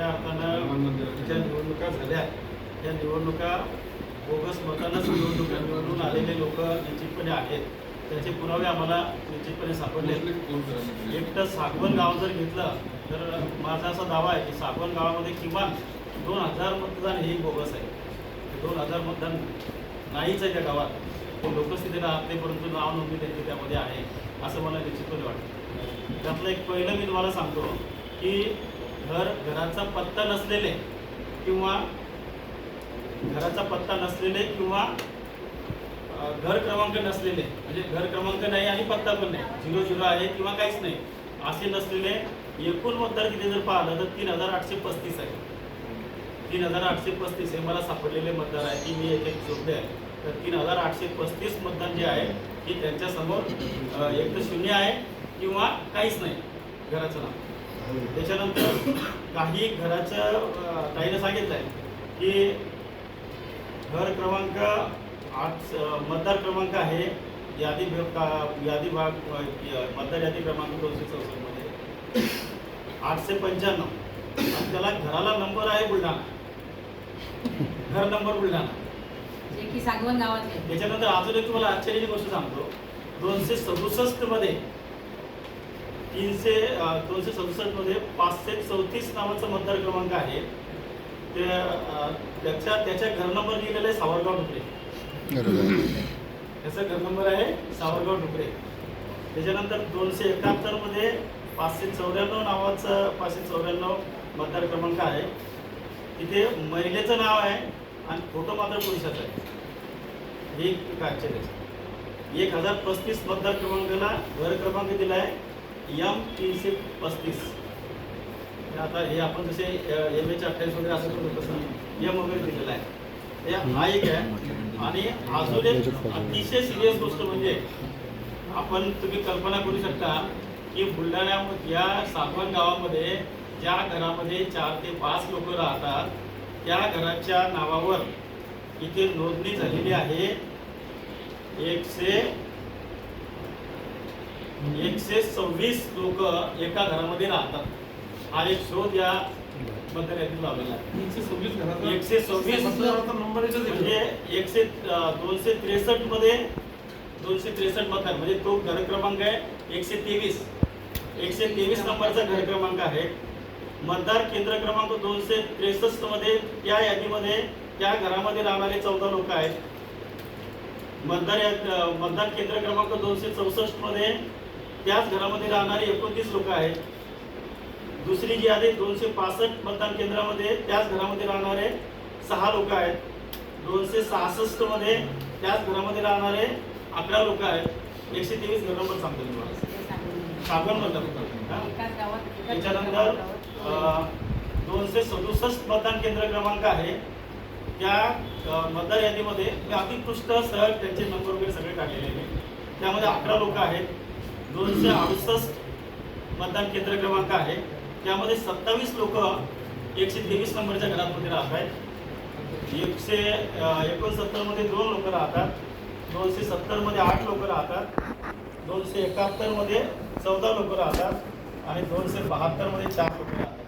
त्या अर्थानं ज्या निवडणुका झाल्या त्या निवडणुका बोगस मतानंच निवडणुका निवडून आलेले लोक निश्चितपणे आहेत. त्याचे पुरावे आम्हाला निश्चितपणे सापडले. एक तर सागवण गाव जर घेतलं तर माझा असा दावा आहे की सागवण गावामध्ये किमान दोन हजार मतदान हे बोगस आहे. दोन हजार मतदान नाहीच आहे त्या गावात. लोकस्थितीला राहते परंतु नाव नोंदणी त्यांची त्यामध्ये आहे असं मला निश्चितपणे वाटतं. त्यातलं एक पहिलं मी तुम्हाला सांगतो की घर घराचा पत्ता नसलेले किंवा घराचा पत्ता नसलेले किंवा घर क्रमांक नसलेले म्हणजे घर क्रमांक नाही आणि पत्ता पण नाही. झिरो झिरो आहे किंवा काहीच नाही. असे नसलेले एकूण मतदार किती जर पाहिलं तर तीन हजार आठशे पस्तीस आहे. तीन हजार आठशे पस्तीस हे मला सापडलेले मतदार आहे. की मी एक एक जोडले आहे. तर तीन हजार आठशे पस्तीस मतदान जे आहे की त्यांच्यासमोर एक तर शून्य आहे किंवा काहीच नाही. घराचं नाव. त्याच्यानंतर काही घराच्या ताईनं सांगितलं आहे की घर क्रमांक आठ मतदार क्रमांक आहे. यादी यादी भाग मतदार यादी क्रमांक दोनशे चौसष्टमध्ये. आठशे पंच्याण्णव. आणि त्याला घराला नंबर आहे बुलढाणा. घर नंबर बुलढाणा. त्याच्यानंतर अजून एक तुम्हाला आश्चर्याची गोष्ट सांगतो. दोनशे सदुसष्टमध्ये तीनशे दोनशे सदुसष्टमध्ये पाचशे चौतीस नावाचा मतदार क्रमांक आहे. ते त्याच्या त्याच्या घर नंबर लिहिलेला आहे सावरगाव डुकरे त्याचा घर नंबर आहे सावरगाव डुकरे त्याच्यानंतर दोनशे एकाहत्तरमध्ये पाचशे चौऱ्याण्णव नावाचं पाचशे चौऱ्याण्णव मतदार क्रमांक आहे. तिथे महिलेचं नाव आहे आणि फोटो मात्र पुरुषाचा आहे. हे एक आश्चर्य आहे. एक हजार पस्तीस मतदार क्रमांकाला घर क्रमांक दिला आहे. यम तीनशे पस्तीस. आता हे आपण जसे एम एच अठ्ठावीस वगैरे असं करतो तसं यम वगैरे दिलेला आहे. हे हा एक आहे. आणि अजून एक अतिशय सिरियस गोष्ट म्हणजे आपण तुम्ही कल्पना करू शकता की बुलढाणा या सागवण गावामध्ये ज्या घरामध्ये चार ते पाच लोक राहतात त्या घराच्या नावावर इथे नोंदणी झालेली आहे. एकशे एकशे सव्वीस लोक एका घरामध्ये राहतात. हा एक शोध या एकशे सव्वीस. म्हणजे एकशे दोनशे त्रेसष्टमध्ये दोनशे त्रेसष्ट मतदार म्हणजे तो घर क्रमांक आहे एकशे तेवीस. एकशे तेवीस नंबरचा घर क्रमांक आहे. मतदार केंद्र क्रमांक दोनशे त्रेसष्टमध्ये त्या यादीमध्ये त्या घरामध्ये राहणारे चौदा लोक आहेत. मतदार मतदार केंद्र क्रमांक दोनशे चौसष्टमध्ये त्याच घरामध्ये राहणारे एकोणतीस लोक आहेत. दुसरी जी यादी दोनशे पासष्ट मतदान केंद्रामध्ये त्याच घरामध्ये राहणारे सहा लोक आहेत. दोनशे सहासष्टमध्ये त्याच घरामध्ये राहणारे अकरा लोक आहेत. एकशे तेवीस घर नंबर सांगतो तुम्हाला. ते सागवण. त्याच्यानंतर दोनशे सदुसष्ट मतदान केंद्र क्रमांक आहे. त्या मतदार यादीमध्ये मी अतिपृष्ठ सहज त्यांचे नंबर वगैरे सगळे टाकलेले आहेत. त्यामध्ये अकरा लोक आहेत. दोनशे अडुसष्ट मतदान केंद्र क्रमांक आहे. त्यामध्ये सत्तावीस लोक एकशे तेवीस नंबरच्या घरामध्ये राहत आहेत. एकशे एकोणसत्तरमध्ये दोन लोक राहतात. दोनशे सत्तरमध्ये आठ लोक राहतात. दोनशे एकाहत्तरमध्ये चौदा लोक राहतात. आणि दोनशे बहात्तरमध्ये चार लोक राहतात.